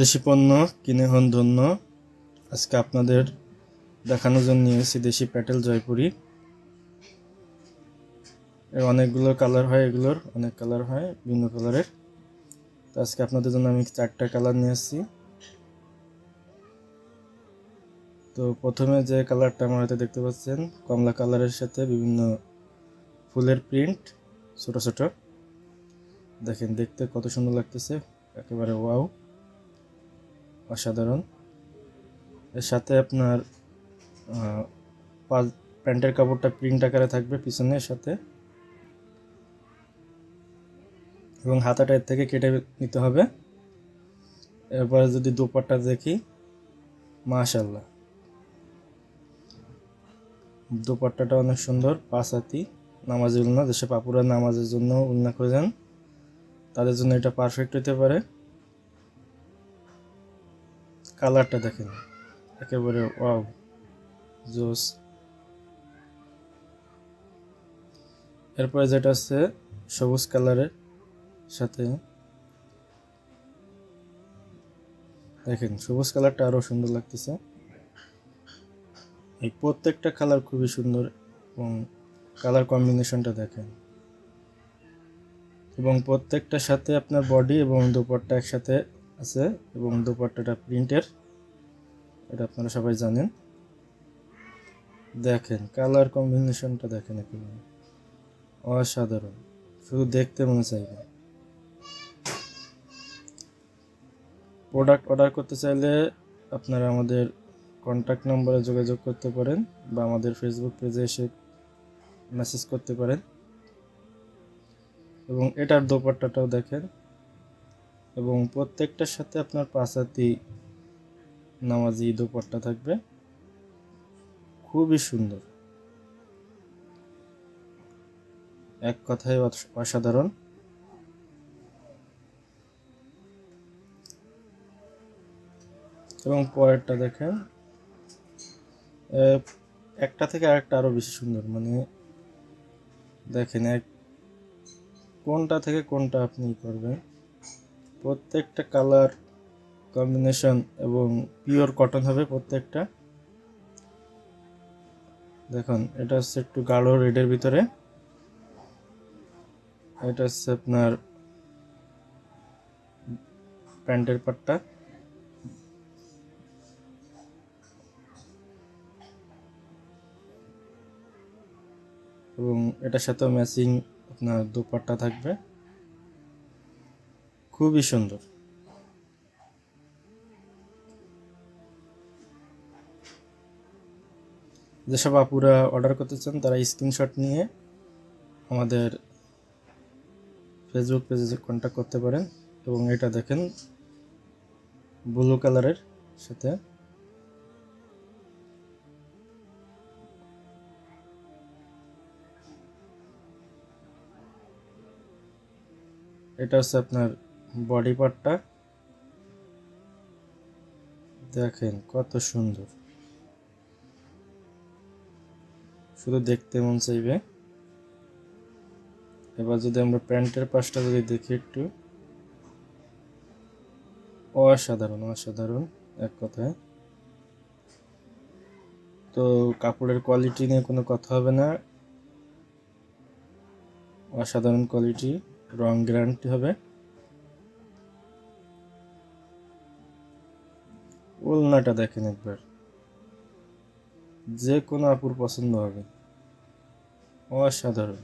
দেশি পণ্য কিনে হন ধন্য। আজকে আপনাদের দেখানোর জন্য নিয়ে এসেছি দেশি প্যাটেল জয়পুরি। এর অনেকগুলো কালার হয় এগুলোর, অনেক কালার হয় বিভিন্ন কালারের। তো আজকে আপনাদের জন্য আমি চারটা কালার নিয়ে এসেছি। তো প্রথমে যে কালারটা আমার হাতে দেখতে পাচ্ছেন, কমলা কালারের সাথে বিভিন্ন ফুলের প্রিন্ট, ছোট ছোট। দেখেন, দেখতে কত সুন্দর লাগতেছে, একেবারে ওয়াও। অসাধারণ। এর সাথে আপনার আহ, পা- প্যান্টের কাপড়টা প্রিন্ট আকারে থাকবে পিছনের সাথে। এবং হাতাটা এর থেকে কেটে নিতে হবে। এরপরে যদি দুপাট্টা দেখি মাশাল্লাহ দুপাট্টাটা অনেক সুন্দর পাঁচ হাতি নামাজি উলনা দেশে পাপুরা নামাজের জন্য উলনা খোঁজেন তাদের জন্য এটা পারফেক্ট হতে পারে। কালারটা দেখেন। একেবারে ওয়াও, জোস। এরপরে যেটা আছে, সবুজ কালারের সাথে দেখেন, সবুজ কালারটা আরও সুন্দর লাগতেছে। এই প্রত্যেকটা কালার খুবই সুন্দর এবং কালার কম্বিনেশনটা দেখেন। এবং প্রত্যেকটার সাথে আপনার বডি এবং দুপাট্টা একসাথে আছে এবং দুপাট্টাটা প্রিন্টের, এটা আপনারা সবাই জানেন। দেখেন, কালার কম্বিনেশনটা দেখেন একেবারে। অসাধারণ, শুধু দেখতে মনে চাইবে। প্রোডাক্ট অর্ডার করতে চাইলে আপনারা আমাদের কন্ট্যাক্ট নম্বরে যোগাযোগ করতে পারেন বা আমাদের ফেসবুক পেজে এসে মেসেজ করতে পারেন। এবং এটার দোপাট্টাটাও দেখেন এবং প্রত্যেকটার সাথে আপনার পাঁচাতি নামাজি দোপাট্টা থাকবে। খুবই সুন্দর। এক কথায় অস- অসাধারণ। এবং পরেরটা দেখেন একটা থেকে আরেকটা আরও বেশি সুন্দর। মানে দেখেন এক কোনটা থেকে কোনটা আপনি করবেন। প্রত্যেকটা কালার কম্বিনেশন এবং পিওর কটন হবে প্রত্যেকটা। দেখুন, এটা হচ্ছে একটু গাঢ় রেডের ভিতরে। এটা হচ্ছে আপনার প্যান্টের পাটটা। এবং এটার সাথেও ম্যাচিং আপনার দুপাট্টা থাকবে। খুবই সুন্দর। যেসব আপুরা অর্ডার করতে চান, তারা স্ক্রিনশট নিয়ে আমাদের ফেসবুক পেজে কন্ট্যাক্ট করতে পারেন এবং এটা দেখেন ব্লু কালারের সাথে। এটা হচ্ছে আপনার বডি পার্টটা। দেখেন কত সুন্দর। শুধু দেখতে মন চাইবে। এবার যদি আমরা প্যান্টের পাশটা যদি দেখি একটু। অসাধারণ অসাধারণ, এক কথায়। তো কাপড়ের কোয়ালিটি নিয়ে কোনো কথা হবে না। অসাধারণ কোয়ালিটি রং গ্যারান্টি হবে। ওলনাটা দেখেন একবার। যে কোনো আপুর পছন্দ হবে। অসাধারণ।